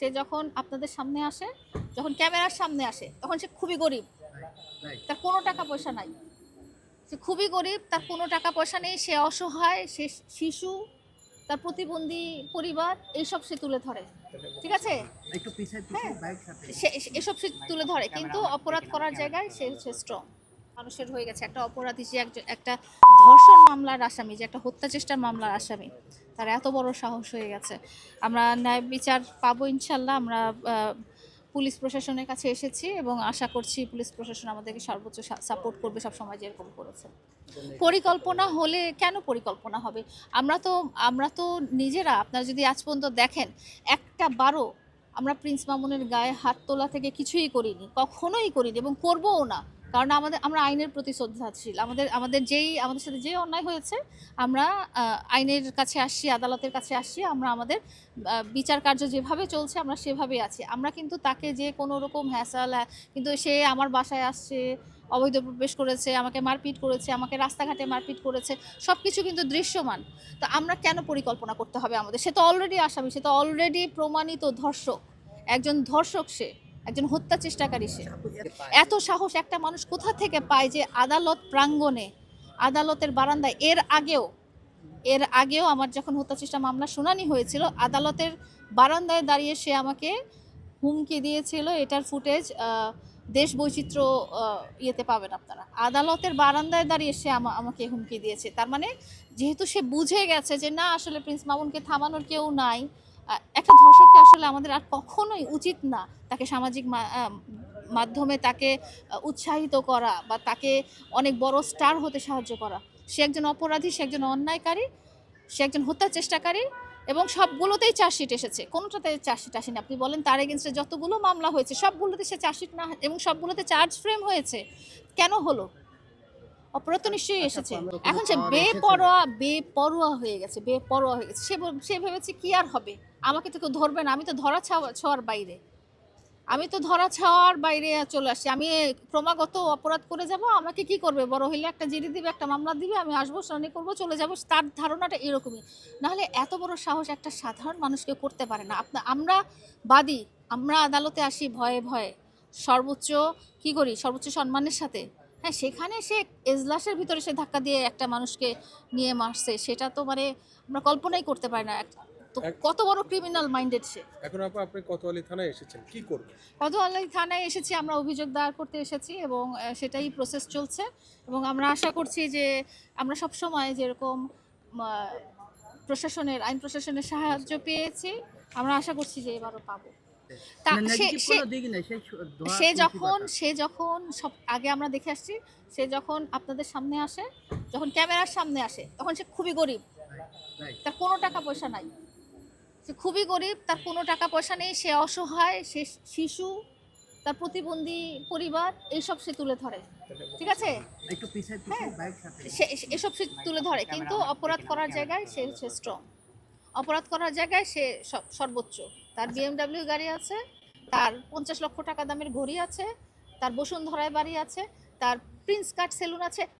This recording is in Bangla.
সে যখন আপনাদের সামনে আসে যখন ক্যামেরার সামনে আসে তখন সে খুবই গরিব। তার কোনো টাকা পয়সা নাই। সে খুবই গরিব তার কোনো টাকা পয়সা নেই সে অসহায় সে শিশু তার প্রতিবন্ধী পরিবার এইসব সে তুলে ধরে। ঠিক আছে? সে- এসব সে তুলে ধরে। কিন্তু অপরাধ করার জায়গায় সে হচ্ছে স্ট্রং মানুষের হয়ে গেছে। একটা অপরাধী যে একটা ধর্ষণ মামলার আসামি, যে একটা হত্যা চেষ্টার মামলার আসামি, তার এত বড় সাহস হয়ে গেছে। আমরা ন্যায় বিচার পাবো ইনশাল্লাহ। আমরা পুলিশ প্রশাসনের কাছে এসেছি এবং আশা করছি পুলিশ প্রশাসন আমাদেরকে সর্বোচ্চ সাপোর্ট করবে সব সময় যেরকম করেছে। পরিকল্পনা হলে কেন পরিকল্পনা হবে? আমরা তো আমরা তো নিজেরা, আপনারা যদি আজ পর্যন্ত দেখেন, একটা বারো আমরা প্রিন্স মামুনের গায়ে হাত তোলা থেকে কিছুই করিনি, কখনোই করিনি এবং করবও না। কারণ আমাদের, আমরা আইনের প্রতি শ্রদ্ধাশীল আমাদের আমাদের যেই, আমাদের সাথে যেই অন্যায় হয়েছে, আমরা আইনের কাছে আসছি, আদালতের কাছে আসছি, আমরা আমাদের বিচার কার্য যেভাবে চলছে, আমরা সেভাবেই আছি। আমরা কিন্তু তাকে যে কোনো রকম হ্যাসাল কিন্তু সে আমার বাসায় আসছে, অবৈধ প্রবেশ করেছে, আমাকে মারপিট করেছে, আমাকে রাস্তাঘাটে মারপিট করেছে সব কিছু কিন্তু দৃশ্যমান। তো আমরা কেন পরিকল্পনা করতে হবে আমাদের? সে তো অলরেডি আসামি, সে তো অলরেডি প্রমাণিত ধর্ষক। একজন ধর্ষক সে। একজন হত্যা চেষ্টাকারী সে। এত সাহস একটা মানুষ কোথা থেকে পায় যে আদালত প্রাঙ্গণে আদালতের বারান্দায়? এর আগেও এর আগেও আমার যখন হত্যা চেষ্টা মামলা শুনানি হয়েছিল আদালতের বারান্দায় দাঁড়িয়ে সে আমাকে হুমকি দিয়েছিল। এটার ফুটেজ দেশ বৈচিত্র্য ইয়েতে পাবেন আপনারা। আদালতের বারান্দায় দাঁড়িয়ে সে আমা- আমাকে হুমকি দিয়েছে। তার মানে যেহেতু সে বুঝে গেছে যে না আসলে প্রিন্স মামুনকে থামানোর কেউ নাই একটা ধর্ষককে আসলে আমাদের আর কখনোই উচিত না তাকে সামাজিক মাধ্যমে তাকে উৎসাহিত করা বা তাকে অনেক বড় স্টার হতে সাহায্য করা। সে একজন অপরাধী, সে একজন অন্যায়কারী, সে একজন হত্যার চেষ্টাকারী এবং সবগুলোতেই চার্জশিট এসেছে। কোনোটাতে চার্জশিট আসেনি। আপনি বলেন তার এগেনস্টে যতগুলো মামলা হয়েছে, সবগুলোতে সে চার্জশিট না, এবং সবগুলোতে চার্জ ফ্রেম হয়েছে। কেন হলো? অপরাধ তো নিশ্চয়ই এসেছে। এখন সে বেপরোয়া বেপরোয়া হয়ে গেছে বেপরোয়া হয়ে গেছে। সে সে ভেবেছে কি আর হবে? আমাকে তো কেউ ধরবে না। আমি তো ধরা ছাওয়া- ছোঁয়ার বাইরে। আমি তো ধরা ছাওয়ার বাইরে চলে আসছি। আমি ক্রমাগত অপরাধ করে যাব। আমাকে কি করবে? বড় হইলে একটা জিডি দিবে একটা মামলা দিবে। আমি আসব শুনানি করব চলে যাব। তার ধারণাটা এরকমই। নাহলে এত বড় সাহস একটা সাধারণ মানুষকে করতে পারে না। আপনা আমরা বাদী। আমরা আদালতে আসি ভয়ে ভয়ে। সর্বোচ্চ কি করি? সর্বোচ্চ সম্মানের সাথে। হ্যাঁ সেখানে সে এজলাসের ভিতরে সে ধাক্কা দিয়ে একটা মানুষকে নিয়ে মারছে সেটা তো মানে আমরা কল্পনাই করতে পারি না। তো কত বড় ক্রিমিনাল মাইন্ডেড সে। এখন আপা আপনি কোতোয়ালি থানায় এসেছেন কি করবেন? কদওয়ালি থানায় এসেছি আমরা অভিযোগ দায়ের করতে এসেছি এবং সেটাই প্রসেস চলছে এবং আমরা আশা করছি যে আমরা সব সময় যেরকম প্রশাসনের আইন প্রশাসনের সাহায্য পেয়েছি আমরা আশা করছি যে এবারও পাবো। সে negative সে যখন সে যখন সব আগে আমরা দেখে আসছি সে যখন আপনাদের সামনে আসে যখন ক্যামেরার সামনে আসে তখন সে খুবই গরিব। তার কোনো টাকা পয়সা নাই। সে খুবই গরিব তার কোনো টাকা পয়সা নেই সে অসহায় সে শিশু তার প্রতিবন্ধী পরিবার এইসব সে তুলে ধরে। ঠিক আছে? একটু পিছায় পিছায় বাইক সাথে। সে সে- এসব সে তুলে ধরে। কিন্তু অপরাধ করার জায়গায় সে হচ্ছে স্ট্রং অপরাধ করার জায়গায় সে সব সর্বোচ্চ। তার বিএমডাব্লিউ গাড়ি আছে তার পঞ্চাশ লক্ষ টাকা দামের ঘড়ি আছে তার বসুন্ধরায় বাড়ি আছে তার প্রিন্স কাট সেলুন আছে।